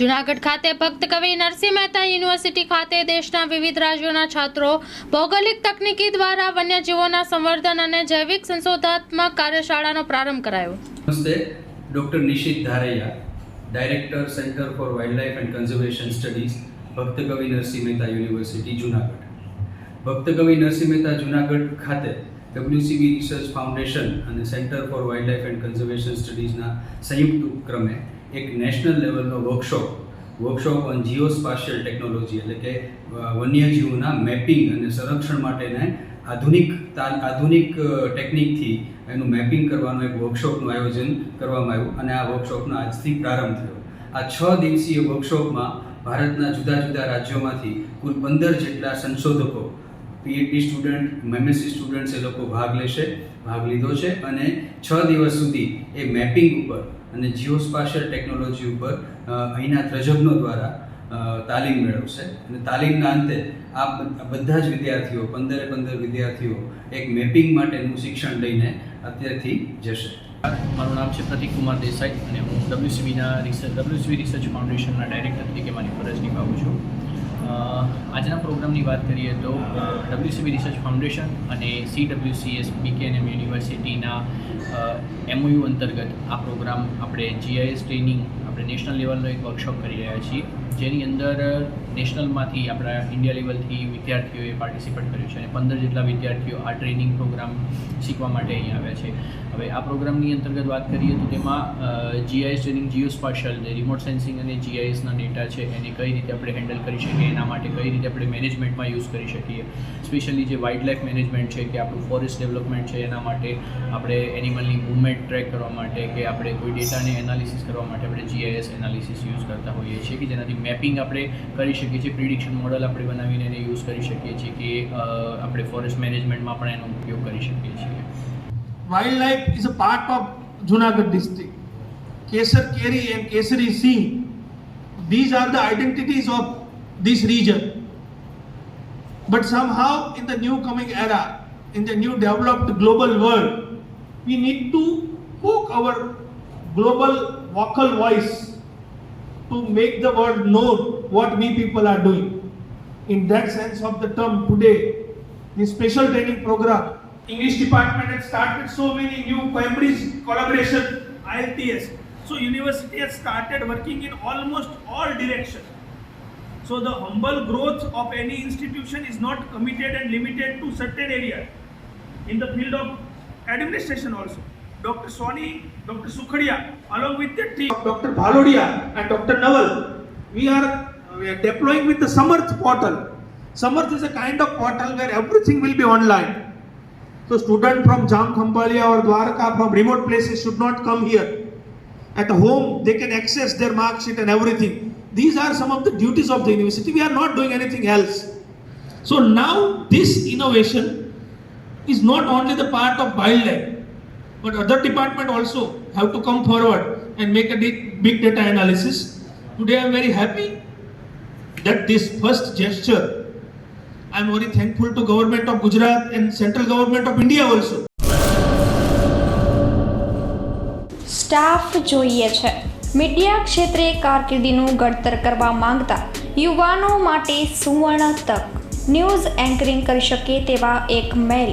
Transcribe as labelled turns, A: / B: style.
A: જુનાગઢ ખાતે ભક્ત કવિ નરસિંહ મહેતા યુનિવર્સિટી ખાતે દેશના વિવિધ રાજ્યોના છાત્રો ભૌગોલિક તકનીકી દ્વારા વન્યજીવોના સંવર્ધન અને જૈવિક સંશોધનાત્મક કાર્યશાળાનો પ્રારંભ કરાયો.
B: નમસ્તે, doctor Nishit Dharaiya, director centre for wildlife and conservation studies, ભક્ત કવિ નરસિંહ મહેતા યુનિવર્સિટી, જુનાગઢ. ભક્ત કવિ નરસિંહ મહેતા જુનાગઢ ખાતે ડબ્લ્યુસીબી રિસર્ચ ફાઉન્ડેશન અને centre for wildlife and conservation સ્ટડીઝના સંયુક્ત ઉપક્રમે એક નેશનલ લેવલનો workshop workshop on geospatial technology એટલે કે વન્યજીવોના મેપિંગ અને સંરક્ષણ માટેને આધુનિક આધુનિક ટેકનિકથી એનું મેપિંગ કરવાનું એક વર્કશોપનું આયોજન કરવામાં આવ્યું અને આ વર્કશોપનો આજથી પ્રારંભ થયો. આ છ દિવસીય વર્કશોપમાં ભારતના જુદા જુદા રાજ્યોમાંથી કુલ પંદર જેટલા સંશોધકો પીએચડી સ્ટુડન્ટ એમએસસી સ્ટુડન્ટ્સ એ લોકો ભાગ લેશે, ભાગ લીધો છે અને છ દિવસ સુધી એ મેપિંગ ઉપર અને જીઓસ્પાશિયલ ટેકનોલોજી ઉપર અહીંના તજજ્ઞો દ્વારા તાલીમ મેળવશે. અને તાલીમના અંતે આ બધા જ વિદ્યાર્થીઓ, પંદરે પંદર વિદ્યાર્થીઓ એક મેપિંગ માટેનું શિક્ષણ લઈને અત્યારથી જશે.
C: મારું નામ છે પ્રતિક કુમાર દેસાઈ અને હું ડબ્લ્યુસીબીના રિસર્ચ ડબ્લ્યુસીબી રિસર્ચ ફાઉન્ડેશનના ડાયરેક્ટર તરીકે મારી ફરજ નિભાવું છું. આજના પ્રોગ્રામની વાત કરીએ તો ડબ્લ્યુસીબી રિસર્ચ ફાઉન્ડેશન અને સી ડબ્લ્યુસીએસ બીકેએનએમ યુનિવર્સિટીના એમઓયુ અંતર્ગત આ પ્રોગ્રામ આપણે જીઆઈએસ ટ્રેનિંગ આપણે નેશનલ લેવલનો એક વર્કશોપ કરી રહ્યા છીએ. જેની અંદર નેશનલમાંથી આપણા ઇન્ડિયા લેવલથી વિદ્યાર્થીઓએ પાર્ટિસિપેટ કર્યું છે અને પંદર જેટલા વિદ્યાર્થીઓ આ ટ્રેનિંગ પ્રોગ્રામ શીખવા માટે અહીં આવ્યા છે. હવે આ પ્રોગ્રામની અંતર્ગત વાત કરીએ તો તેમાં જીઆઈએસ ટ્રેનિંગ જીઓ સ્પાશિયલ જે રિમોટ સેન્સિંગ અને જીઆઈએસના ડેટા છે એને કઈ રીતે આપણે હેન્ડલ કરી શકીએ, એના માટે કઈ રીતે આપણે મેનેજમેન્ટમાં યુઝ કરી શકીએ. સ્પેશિયલી જે વાઇલ્ડ લાઈફ મેનેજમેન્ટ છે કે આપણું ફોરેસ્ટ ડેવલપમેન્ટ છે એના માટે આપણે એનિમલની મૂવમેન્ટ ટ્રેક કરવા માટે કે આપણે કોઈ ડેટાને એનાલિસિસ કરવા માટે આપણે જીઆઈએસ એનાલિસિસ યુઝ કરતા હોઈએ છીએ કે જેનાથી મેપિંગ આપણે કરી શકીએ છીએ પ્રિડિક્શન મોડલ આપણે બનાવીને એને યુઝ કરી શકીએ છીએ કે અ, આપણે ફોરેસ્ટ મેનેજમેન્ટમાં પણ એનો ઉપયોગ કરી શકીએ છીએ
D: Wildlife is a part of Junagadh district. Kesar Keri and Kesari Singh, these are the identities of this region. But somehow in the new coming era, in the new developed global world, we need to hook our global vocal voice to make the world know what we people are doing. In that sense of the term today, the special training program, English department has started so many new Cambridge collaboration, ILTS. So university has started working in almost all directions. So the humble growth of any institution is not committed and limited to certain area. In the field of administration also, Dr. Soni, Dr. Sukhadia, along with the team, of Dr. Bhalodia and Dr. Naval, we are, we are deploying with the Samarth portal. Samarth is a kind of portal where everything will be online. So student from Jamkhampalia or Dwarka from remote places should not come here. At home, they can access their mark sheet and everything. These are some of the duties of the university. We are not doing anything else. So now this innovation is not only the part of wildlife, but other department also have to come forward and make a big data analysis. Today I am very happy that this first gesture, I am very thankful to government of Gujarat and central government of India also.
E: Staff જોઈએ છે media ક્ષેત્રે કારકિર્દીનું ઘડતર કરવા માંગતા યુવાનો માટે સુવર્ણ તક ન્યૂઝ એન્કરિંગ કરી શકે તેવા એક મેલ